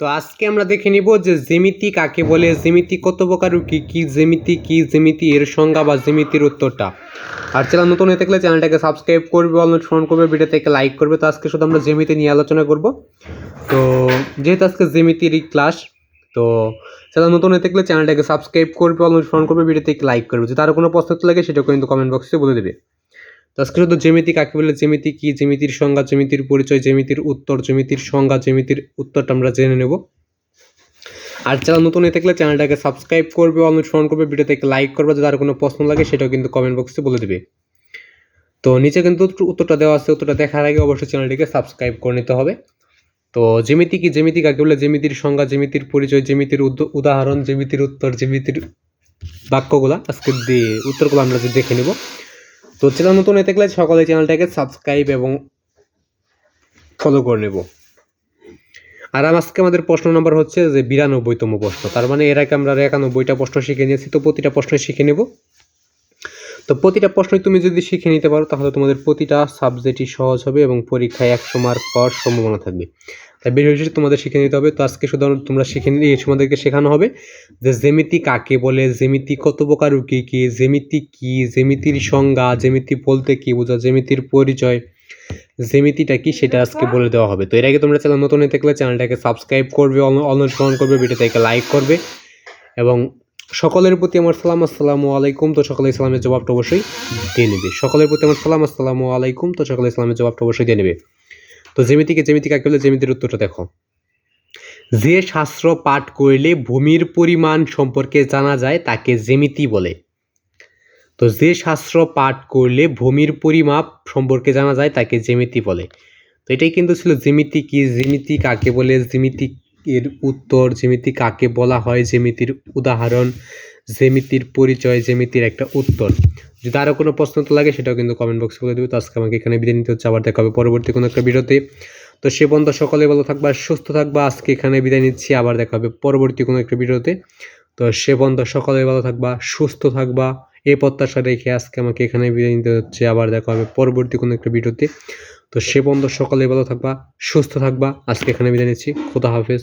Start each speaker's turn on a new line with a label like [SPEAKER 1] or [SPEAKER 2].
[SPEAKER 1] তো আজকে আমরা দেখে নিব যে জ্যামিতি কাকে বলে, জ্যামিতি কত প্রকার, কি কি জ্যামিতি কি জ্যামিতি, এর সংজ্ঞা বা জ্যামিতির উত্তরটা। আর চ্যানেল নতুন হয়ে থাকলে চ্যানেলটাকে সাবস্ক্রাইব করবে অল ফোন করবে ভিডিওটাকে লাইক করবে। তো আজকে শুধু আমরা জ্যামিতি নিয়ে আলোচনা করব। তো যেহেতু আজকে জ্যামিতির ক্লাস তো চ্যানেল নতুন হয়ে থাকলে চ্যানেলটাকে সাবস্ক্রাইব করবে অল ফোন করবে ভিডিওতে লাইক করবে। যদি তার কোনো প্রশ্ন লাগে সেটা কিন্তু কমেন্ট বক্সে বলে দেবে। আজকে শুধু জ্যামিতি কাকে বলে? জ্যামিতি কি? জ্যামিতির সংজ্ঞা, জ্যামিতির পরিচয়, জ্যামিতির উত্তর, জ্যামিতির সংজ্ঞা, জ্যামিতির উত্তরটা আমরা জেনে নেব। আর চ্যানেল নতুন হয়ে থাকলে চ্যানেলটাকে সাবস্ক্রাইব করবে ফোন করবে, ভিডিওতে লাইক করবে, যদি আর কোনো প্রশ্ন লাগে সেটাও কিন্তু কমেন্ট বক্সে বলে দেবে। তো নিচে কিন্তু উত্তরটা দেওয়া আছে, উত্তরটা দেখার আগে অবশ্যই চ্যানেলটিকে সাবস্ক্রাইব করে নিতে হবে। তো জ্যামিতি কি? জ্যামিতি কাকে বলে? জ্যামিতির সংজ্ঞা, জ্যামিতির পরিচয়, জ্যামিতির উদাহরণ, জ্যামিতির উত্তর, জ্যামিতির বাক্যগুলা, আজকে দিয়ে উত্তরগুলো আমরা দেখে নেব। তো চ্যানেল নতুন হয়ে গেলে সকালে চ্যানেলটাকে সাবস্ক্রাইব এবং ফলো করে নেব। আর আজকে আমাদের প্রশ্ন নম্বর হচ্ছে যে বিরানব্বইতম প্রশ্ন। তার মানে এর আগে আমরা একানব্বইটা প্রশ্ন শিখে নিয়েছি, তো প্রতিটা প্রশ্ন শিখে নেব। তো প্রতিটা প্রশ্নই তুমি যদি শিখে নিতে পারো, তাহলে তোমাদের প্রতিটা সাবজেক্টই সহজ হবে এবং পরীক্ষায় একশো মার্ক পাওয়ার সম্ভাবনা থাকবে। তাই বেশি তোমাদের শিখে নিতে হবে। তো আজকে শুধু তোমরা শিখে নিলে তোমাদেরকে শেখানো হবে যে জ্যামিতি কাকে বলে, জ্যামিতি কত প্রকার কী কী, জ্যামিতি কী, জ্যামিতির সংজ্ঞা, জ্যামিতি বলতে কী বোঝা, জ্যামিতির পরিচয়, জ্যামিতিটা কি সেটা আজকে বলে দেওয়া হবে। তো এর আগে তোমরা চ্যানেল নতুন হয়ে থাকলে চ্যানেলটাকে সাবস্ক্রাইব করবে অনুসরণ করবে ভিডিওটাকে লাইক করবে এবং সকলের প্রতি আমার সালাম, আসসালামু আলাইকুম। তো সকলে ইসলামের জবাবটা অবশ্যই দিয়ে নেবে। সকলের প্রতি আমার সালাম, আসসালামু আলাইকুম। তো সকলে ইসলামের জবাবটা অবশ্যই দিয়ে নেবে। তো জ্যামিতিকে জ্যামিতি কাকে বলে জ্যামিতির উত্তরটা দেখো। যে শাস্ত্র পাঠ করলে ভূমির পরিমাণ সম্পর্কে জানা যায়, তাকে জ্যামিতি বলে। তো যে শাস্ত্র পাঠ করলে ভূমির পরিমাপ সম্পর্কে জানা যায়, তাকে জ্যামিতি বলে। তো এটাই কিন্তু ছিল জ্যামিতি কি, জ্যামিতি কাকে বলে জ্যামিতি এর উত্তর, জ্যামিতি কাকে বলা হয়, জ্যামিতির উদাহরণ। জ্যামিতির পরিচয়, জ্যামিতির একটা উত্তর। যদি আরও কোনো প্রশ্ন তো লাগে, সেটাও কিন্তু কমেন্ট বক্সে বলে দেবে। তো আজকে আমাকে এখানে বিদায় নিতে হচ্ছে। আবার দেখা হবে পরবর্তী কোনো একটা ভিডিওতে। তো সে পর্যন্ত সকলে ভালো থাকবা, সুস্থ থাকবা। আজকে এখানে বিদায় নিচ্ছি। আবার দেখা হবে পরবর্তী কোনো একটা ভিডিওতে। তো সে পর্যন্ত সকলে ভালো থাকবা, সুস্থ থাকবা। এই প্রত্যাশা রেখে আজকে আমাকে এখানে বিদায় নিতে হচ্ছে। আবার দেখা হবে পরবর্তী কোনো একটা ভিডিওতে। তো সে পর্যন্ত সকলে ভালো থাকবা, সুস্থ থাকবা। আজকে এখানে বিদায় নিচ্ছি। খোদা হাফেজ।